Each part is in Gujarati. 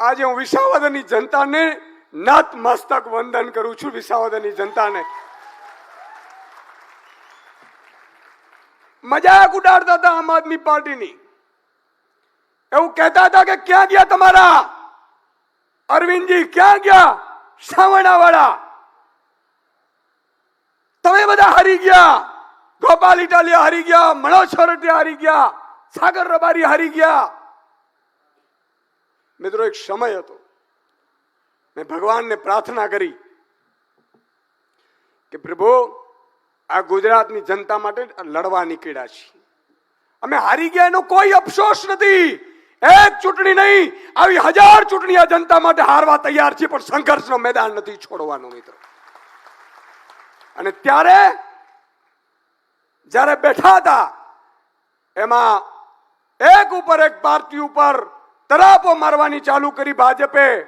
આજે હું વિસાવદરની જનતાને નાત મસ્તક વંદન કરું છું વિસાવદરની જનતાને. મજાક ઉડાડતા હતા આમ આદમી પાર્ટીની. એવું કહેતા હતા કે ક્યાં ગયા તમારા? અરવિંદજી, ક્યાં ગયા? સાવણાવાળા. તમે બધા હારી ગયા. ગોપાલ ઇટાલિયા હારી ગયા, મનોજ છોરટિયા હારી ગયા, સાગર રબારી હારી ગયા. મિત્રો, એક સમય હતો. મેં ભગવાનને પ્રાર્થના કરી કે પ્રભુ, આ ગુજરાતની જનતા માટે લડવા નીકળ્યા છીએ. અમે હારી ગયા એનો કોઈ અફસોસ નથી. એક ચૂંટણી નહીં, આવી હજાર ચૂંટણી આ જનતા માટે હારવા તૈયાર છે પણ સંઘર્ષનો મેદાન નથી છોડવાનો મિત્રો. અને ત્યારે, જ્યારે બેઠા હતા, એમાં એક ઉપર એક પાર્ટી ઉપર તરાપો મારવાની ચાલુ કરી ભાજપે.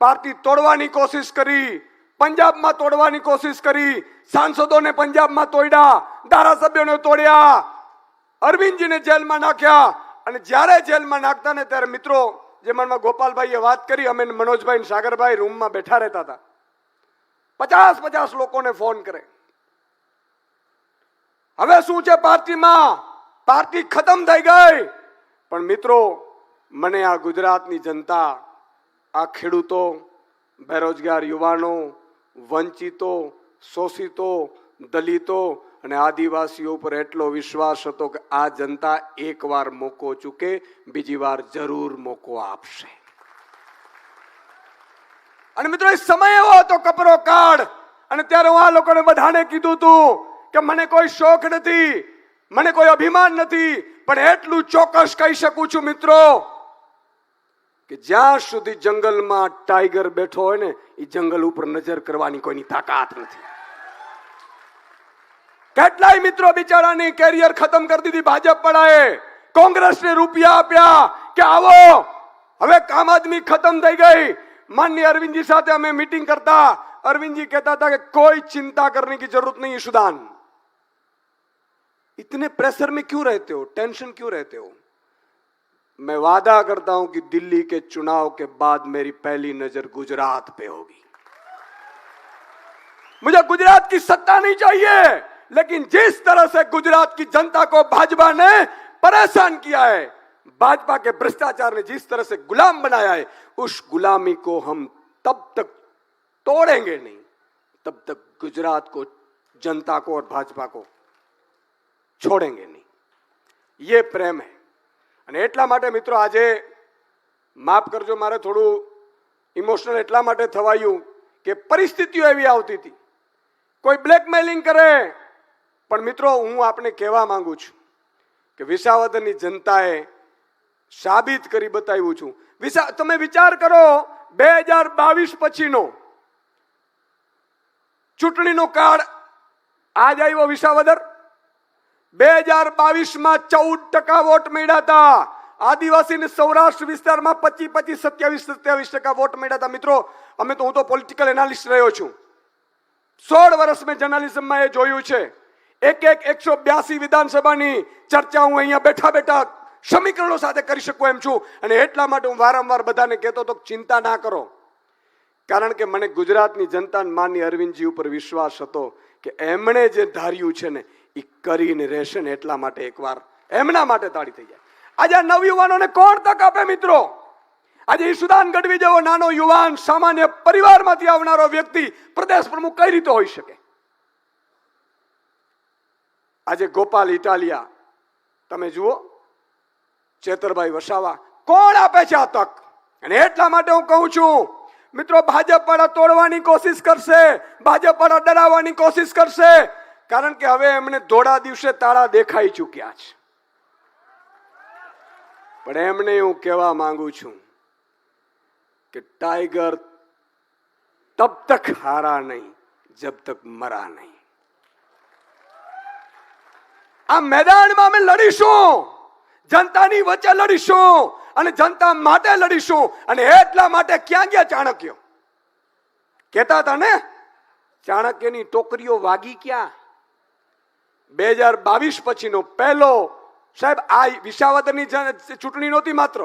પાર્ટી તોડવાની કોશિશ કરી, પંજાબમાં તોડવાની કોશિશ કરી, સાંસદોને પંજાબમાં તોડ્યા, ધારાસભ્યોને તોડ્યા, અરવિંદજીને જેલમાં નાખ્યા અને જ્યારે જેલમાં નાખતા ને ત્યારે મિત્રો, જે મનમાં ગોપાલભાઈએ વાત કરી, અમે મનોજભાઈ ને સાગરભાઈ રૂમમાં બેઠા રહેતા હતા. પચાસ પચાસ લોકોને ફોન કરે. હવે શું છે પાર્ટીમાં? પાર્ટી ખતમ થઈ ગઈ. પણ મિત્રો મને આ ગુજરાતની જનતા, આ ખેડૂતો, બેરોજગાર યુવાનો, વંચિતો, શોષિતો, દલિતો અને આદિવાસીઓ ઉપર એટલો વિશ્વાસ હતો કે આ જનતા એકવાર મોકો ચૂકે, બીજી વાર જરૂર મોકો આપશે. અને મિત્રો, એ સમય એવો હતો કપરો કાળ. અને ત્યારે હું આ લોકોને બધાને કીધું તું કે મને કોઈ શોખ નથી, મને કોઈ અભિમાન નથી, પણ એટલું ચોક્કસ કહી શકું છું મિત્રો કે જ્યાં સુધી જંગલમાં ટાઈગર બેઠો હોય ને એ જંગલ ઉપર નજર કરવાની કોઈની તાકાત નથી કેટલાય મિત્રો બિચારાની કેરિયર ખતમ કરી દીધી ભાજપ પડાએ કોંગ્રેસને રૂપિયા આપ્યા કે આવો હવે કામ આદમી ખતમ થઈ ગઈ માનની અરવિંદજી સાથે અમે મીટિંગ કરતા અરવિંદજી કહેતા હતા કે કોઈ चिंता करने की जरूरत नहीं है सुदान इतने प्रेशर में क्यों रहते हो टेंशन क्यों रहते हो मैं वादा करता हूँ कि दिल्ली के चुनाव के बाद मेरी पहली नज़र गुजरात पे होगी। मुझे गुजरात की सत्ता नहीं चाहिए, लेकिन जिस तरह से गुजरात की जनता को भाजपा ने परेशान किया है, भाजपा के भ्रष्टाचार ने जिस तरह से गुलाम बनाया है, उस गुलामी को हम तब तक तोड़ेंगे नहीं, तब तक गुजरात को, जनता को और भाजपा को छोड़ेंगे नहीं। ये प्रेम है। અને એટલા માટે મિત્રો આજે માફ કરજો, મારે થોડું ઇમોશનલ એટલા માટે થવાયું કે પરિસ્થિતિઓ એવી આવતી હતી. કોઈ બ્લેકમેલિંગ કરે, પણ મિત્રો હું આપને કહેવા માંગુ છું કે વિસાવદરની જનતાએ સાબિત કરી બતાવ્યું છું. વિસા, તમે વિચાર કરો, બે હજાર બાવીસ પછીનો ચૂંટણીનો કાળ આજ આવ્યો વિસાવદર. બે હજાર બાવીસમાં ચૌદ ટકા વોટ મળ્યા હતા. આદિવાસી ને સૌરાષ્ટ્ર વિસ્તારમાં પચીસ પચીસ સત્યાવીસ સત્યાવીસ ટકા વોટ મળ્યા હતા. મિત્રો, અમે તો હું તો પોલિટિકલ એનાલિસ્ટ રહ્યો છું. સોળ વર્ષ મેં જર્નાલિઝમમાં એ જોયું છે. એક એક એકસો બ્યાસી વિધાનસભાની ચર્ચા હું અહીંયા બેઠા બેઠા સમીકરણો સાથે કરી શકું એમ છું. અને એટલા માટે હું વારંવાર બધાને કહેતો હતો ચિંતા ના કરો. કારણ કે મને ગુજરાતની જનતા માની અરવિંદજી ઉપર વિશ્વાસ હતો કે એમણે જે ધાર્યું છે ને એ કરીને રહેશે ને એટલા માટે એકવાર એમના માટે તાળી થઈ જાય. આજે આ નવયુવાનોને કોણ તક આપે મિત્રો? આજે ઈસુદાન ગઢવી જેવો નાનો યુવાન સામાન્ય પરિવારમાંથી આવનારો વ્યક્તિ પ્રદેશ પ્રમુખ કઈ રીતે હોઈ શકે? આજે ગોપાલ ઇટાલિયા, તમે જુઓ, ચેતરભાઈ વસાવા, કોણ આપે છે આ તક? અને એટલા માટે હું કહું છું, મિત્રો ભાજપ વાળા તોડવાની કોશિશ કરશે ભાજપ વાળા ડરાવવાની કોશિશ કરશે કારણ કે હવે એમને ધોળા દિવસે તાળા દેખાઈ ચૂક્યા છે. પણ એમને હું કહેવા માંગુ છું કે ટાઈગર તબ તક હારા નહીં, જબ તક મરા નહીં. આ મેદાનમાં અમે લડીશું, જનતાની વચ્ચે લડીશું અને જનતા માટે લડીશું. અને એટલા માટે ક્યાં ગયા ચાણક્ય? કહેતા હતા ને, ચાણક્યની ટોકરીઓ વાગી ક્યાં? બે હજાર બાવીસ પછીનો પહેલો, સાહેબ, આ વિસાવદરની ચૂંટણી નહોતી માત્ર.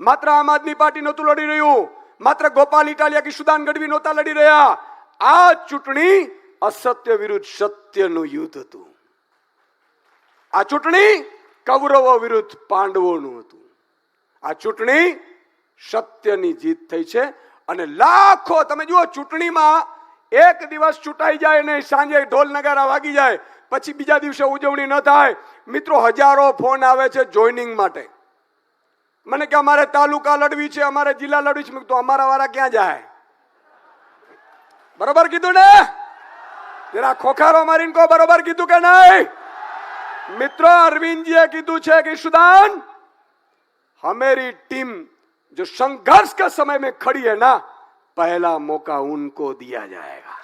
માત્ર આમ આદમી પાર્ટી નહોતું લડી રહ્યું. માત્ર ગોપાલ ઇટાલિયા કે સુદાન ગઢવી નહોતા લડી રહ્યા. આ ચૂંટણી અસત્ય વિરુદ્ધ સત્યનું યુદ્ધ હતું. આ ચૂંટણી કૌરવો વિરુદ્ધ પાંડવોનું હતું. આ ચૂંટણી સત્યની જીત થઈ છે અને લાખો, તમે જુઓ, ચૂંટણીમાં એક દિવસ ચૂંટાઈ જાય ને સાંજે ઢોલ નગારા વાગી જાય. પછી બીજા દિવસે ઉજવણી ન થાય. મિત્રો, હજારો ફોન આવે છે જોઈનિંગ માટે. મને કે અમારે તાલુકા લડવી છે, અમારે જિલ્લા લડવી છે. તો અમારા વાળા ક્યાં જાય? બરોબર કીધું ને? જરા ખોખારો મારીને કહો, બરોબર કીધું કે નહીં? મિત્રો, અરવિંદજીએ કીધું છે કે સુદાન હમેરી ટીમ જો સંઘર્ષ કે સમય મેં ખડી હે ના, પહેલા મોકા ઉનકો दिया जाएगा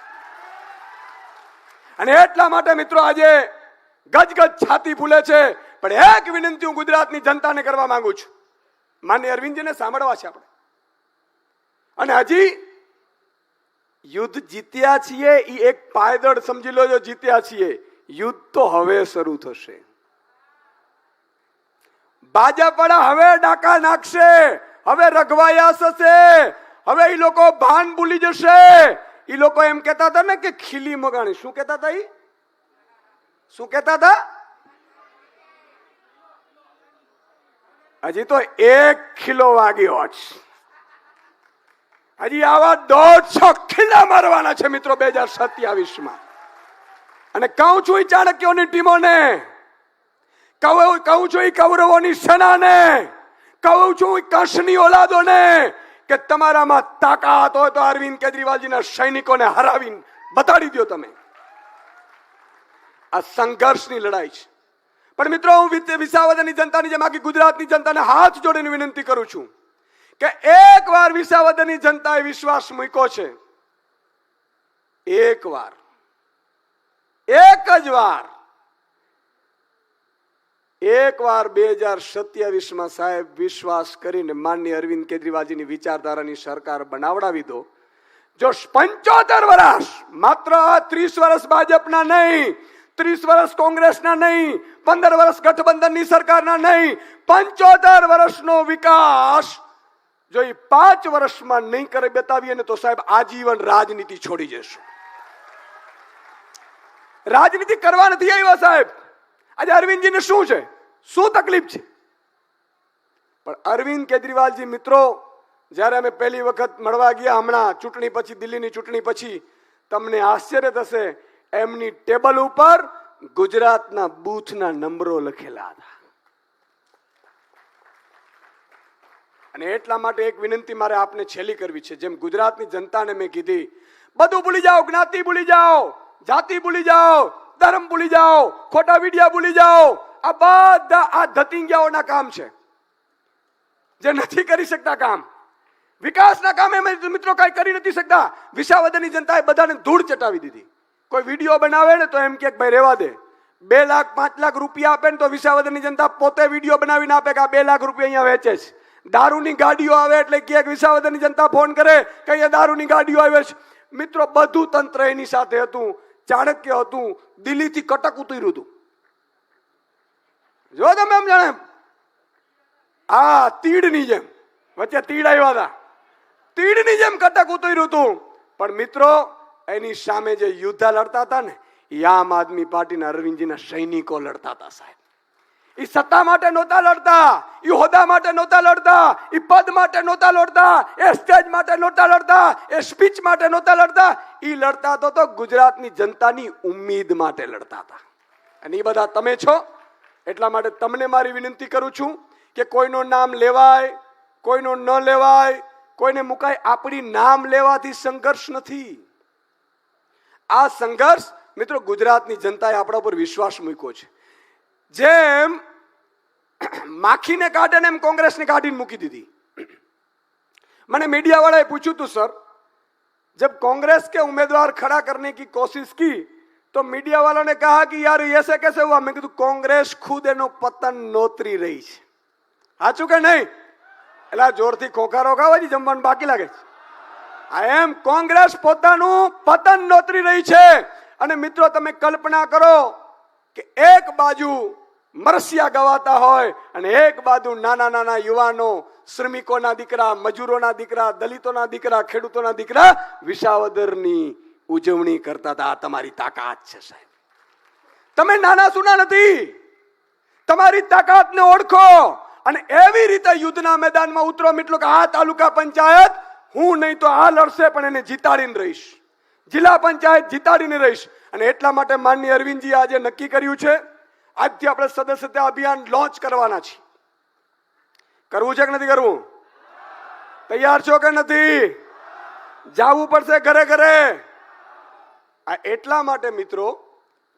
અને એટલા માટે મિત્રો આજે ગજગજ છાતી ફૂલે છે. પણ એક વિનંતી હું ગુજરાતની જનતાને કરવા માંગુ છું. માન્ય અરવિંદજીને સાંભળવા છે આપણે. અને હજી યુદ્ધ જીત્યા છીએ એ એક પાયદળ સમજી લો જીત્યા છીએ. યુદ્ધ તો હવે શરૂ થશે. ભાજપવાળા હવે ડાકા નાખશે. હવે રઘવાયા હશે. હવે એ લોકો ભાન ભૂલી જશે. એ લોકો એમ કહેતા હતા ને કે ખીલી મગાણી. શું કહેતા હતા એ શું કહેતા હતા? હજી તો એક ખીલો વાગ્યો જ. હજી આવા દોઢસો ખીલા મારવાના છે મિત્રો બે હજાર સત્યાવીસમાં અને કહું છું ઈ ચાણક્યોની ટીમોને, કહું છું એ કૌરવોની સેનાને, કહું છું કંસની ઓલાદોને કે તમારામાં તાકાત હોય તો અરવિંદ કેજરીવાલજીના સૈનિકોને હરાવીને બતાડી દો તમે. આ સંઘર્ષની લડાઈ છે. પણ મિત્રો, હું વિસાવદરની જનતાની જેમ આખી ગુજરાતની જનતાને હાથ જોડીને વિનંતી કરું છું કે એક વાર વિસાવદરની જનતાએ વિશ્વાસ મૂક્યો છે. એક વાર એક જ વાર. એક વાર બે હજાર સત્યાવીસમાં સાહેબ વિશ્વાસ કરીને માન્ય અરવિંદ કેજરીવાલજીની વિચારધારાની સરકાર બનાવડાવી દો. જો પંચોતેર વર્ષ, માત્ર ત્રીસ વર્ષ ભાજપના નહીં, ત્રીસ વર્ષ કોંગ્રેસના નહીં, પંદર વર્ષ ગઠબંધનની સરકારના નહીં, પંચોતેર વર્ષનો વિકાસ જો એ પાંચ વર્ષમાં નહીં કરે બતાવીએ ને તો સાહેબ આજીવન રાજનીતિ છોડી જશું. રાજનીતિ કરવા નથી આવ્યા સાહેબ. આજે અરવિંદજીને શું છે? શું તકલીફ છે? પણ અરવિંદ કેજરીવાલજી, મિત્રો, જ્યારે અમે પહેલી વખત મળવા ગયા હમણાં, ચૂંટણી પછી, દિલ્હીની ચૂંટણી પછી, તમને આશ્ચર્ય થશે, એમની ટેબલ ઉપર ગુજરાતના બૂથના નંબરો લખેલા હતા. અને એટલા માટે એક વિનંતી મારે આપને છેલ્લી કરવી છે. જેમ ગુજરાતની જનતાને મેં કીધી, બધું ભૂલી જાઓ, જ્ઞાતિ ભૂલી જાઓ, જાતિ ભૂલી જાઓ ધર્મ ભૂલી જાઓ, ખોટા વિડિયા ભૂલી જાઓ. આ બધા આ ધતિંગ્યાઓના કામ છે. જે નથી કરી શકતા કામ. વિકાસના કામે મિત્રો કાંઈ કરી નથી શકતા. વિસાવદરની જનતાએ બધાને ધૂળ ચટાવી દીધી. કોઈ વીડિયો બનાવે ને તો એમ કે ભાઈ રેવા દે. બે લાખ, પાંચ લાખ રૂપિયા આપે ને તો વિસાવદરની જનતા પોતે વીડિયો બનાવીને આપે કે આ બે લાખ રૂપિયા અહીંયા વેચે છે. દારૂની ગાડીઓ આવે એટલે કે વિસાવદરની જનતા ફોન કરે કે અહીંયા દારૂની ગાડીઓ આવે છે. મિત્રો, બધું તંત્ર એની સાથે હતું. ચાણક્ય હતું, દિલ્હીથી કટક ઉતર્યું હતું. જો તમે એમ જાણે, આ તીડની જેમ, વચ્ચે તીડ આવ્યા હતા. તીડની જેમ કટક ઉતર્યું હતું. પણ મિત્રો, એની સામે જે યુદ્ધ લડતા હતા ને, એ આમ આદમી પાર્ટીના અરવિંદજીના સૈનિકો લડતા હતા સાહેબ. એ સત્તા માટે નહોતા લડતા એ હોદ્દા માટે નહોતા લડતા એ પદ માટે નહોતા લડતા, એ સ્ટેજ માટે નહોતા લડતા, એ સ્પીચ માટે નહોતા લડતા. એ લડતા તો તો ગુજરાતની જનતાની ઉમ્મીદ માટે લડતા હતા. અને એ બધા તમે છો, એટલા માટે તમને મારી વિનંતી કરું છું કે કોઈનું નામ લેવાય, કોઈનું ન લેવાય, કોઈને મુકાય, આપણી નામ લેવાથી સંઘર્ષ નથી. આ સંઘર્ષ મિત્રો ગુજરાતની જનતાએ આપણા ઉપર વિશ્વાસ મૂક્યો છે. જેમ માખીને કાઢે ને એમ કોંગ્રેસને કાઢીને મૂકી દીધી મને मीडिया वाले पूछू तो सर जब कांग्रेस के उम्मीदवार खड़ा करने की कोशिश की तो मीडिया वालों ने कहा कि यार ये ऐसे कैसे हुआ मैं કીધું કોંગ્રેસ ખુદ એનો પતન નોતરી રહી છે સાચું કે નહીં એટલે આ જોરથી ખોખારો ખાવાથી જમવાનું બાકી લાગે છે આ એમ કોંગ્રેસ પોતાનું પતન નોતરી રહી છે અને મિત્રો તમે કલ્પના કરો કે એક બાજુ મરસિયા ગવાતા હોય અને એક બાજુ નાના નાના યુવાનો, શ્રમિકોના દીકરા, મજૂરોના દીકરા, દલિતોના દીકરા, ખેડૂતોના દીકરા વિસાવદરની ઉજવણી કરતા હતા. આ તમારી તાકાત છે સાહેબ. તમે નાના સુના નથી. તમારી તાકાતને ઓળખો અને એવી રીતે યુદ્ધના મેદાનમાં ઉતરો મિત્રો કે આ તાલુકા પંચાયત, હું નહીં તો આ લડશે પણ એને જીતાડીને રહીશ. જિલ્લા પંચાયત જીતાડીને રહીશ. અને એટલા માટે માનની અરવિંદજી આજે નક્કી કર્યું છે આજથી આપણે સદસ્યતા અભિયાન લોન્ચ કરવાના છીએ. કરવું છે કે નથી કરવું? તૈયાર છો કે નથી? જાવું પડશે ઘરે ઘરે. આ એટલા માટે મિત્રો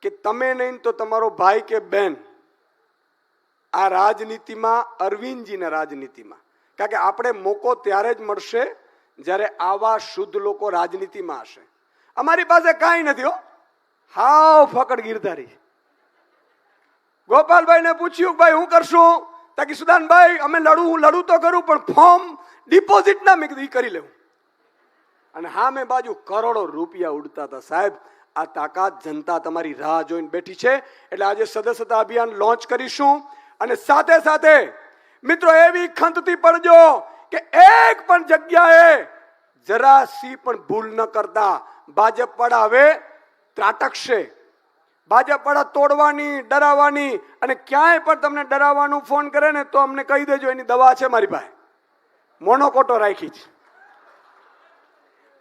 કે તમે નહીં તો તમારો ભાઈ કે બેન આ રાજનીતિમાં, અરવિંદજીના રાજનીતિમાં. કારણ કે આપણે મોકો ત્યારે જ મળશે જ્યારે આવા શુદ્ધ લોકો રાજનીતિમાં હશે. અમારી પાસે કાંઈ નથી હો. હાવ ફકડ ગીરધારી ગોપાલભાઈને પૂછ્યું, ભાઈ, હું કરશું? તાકી સુદાનભાઈ, અમે લડું લડું તો કરું, પણ ફોર્મ ડિપોઝિટ ના મેં કરી લેવું. અને હા મેં બાજુ કરોડો રૂપિયા ઉડતા હતા. સાહેબ, આ તાકાત જનતા તમારી રાહ જોઈને બેઠી છે. એટલે આજે સદસ્યતા અભિયાન લોન્ચ કરીશું. અને સાથે સાથે, મિત્રો, એવી ખંતથી પડજો કે એક પણ જગ્યાએ જરા સી પણ ભૂલ ન કરતા. ભાજપ વાળા હવે ત્રાટકશે. ભાજપ વાળા તોડવાની, ડરાવવાની અને ક્યાંય પણ તમને ડરાવવાનું ફોન કરે ને તો અમને કહી દેજો, એની દવા છે મારી પાસે. મોનોકોટો રાખી છે.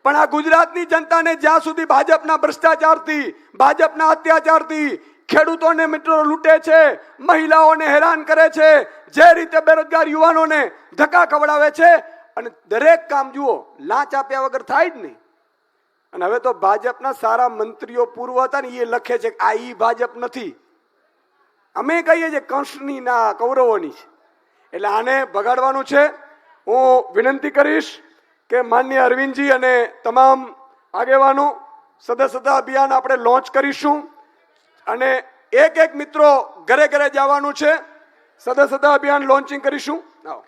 પણ આ ગુજરાતની જનતાને જ્યાં સુધી ભાજપના ભ્રષ્ટાચારથી, ભાજપના અત્યાચારથી ખેડૂતોને મિત્રો લૂંટે છે, મહિલાઓને હેરાન કરે છે, જે રીતે બેરોજગાર યુવાનોને ધક્કા ખવડાવે છે, અને દરેક કામ જુઓ, લાંચ આપ્યા વગર થાય જ નહીં. અને હવે તો ભાજપના સારા મંત્રીઓ પૂર્વ હતા ને, એ લખે છે કે આ ઈ ભાજપ નથી. અમે કહીએ છીએ કંસની ના, કૌરવોની છે. એટલે આને ભગાડવાનું છે. હું વિનંતી કરીશ કે માન્ય અરવિંદજી અને તમામ આગેવાનો સદસ્યતા અભિયાન આપણે લોન્ચ કરીશું. અને એક એક મિત્રો ઘરે ઘરે જવાનું છે. સદસ્યતા અભિયાન લોન્ચિંગ કરીશું. આવો.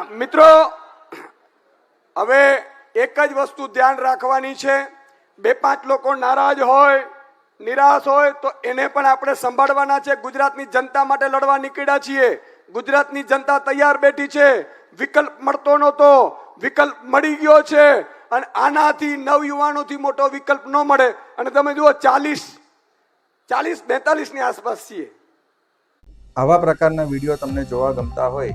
મિત્રો, હવે એક જ વસ્તુ ધ્યાન રાખવાની છે. બે પાંચ લોકો નારાજ હોય, નિરાશ હોય, તો એને પણ આપણે સંભાળવાના છે. ગુજરાતની જનતા માટે લડવા નીકળ્યા છીએ. ગુજરાતની જનતા તૈયાર બેઠી છે. વિકલ્પ મળતો નહોતો. વિકલ્પ મળી ગયો છે. અને આનાથી નવયુવાનોથી મોટો વિકલ્પ ન મળે. અને તમે જુઓ, ચાલીસ ચાલીસ, બેતાલીસની આસપાસ છીએ. આવા પ્રકારના વીડિયો તમને જોવા ગમતા હોય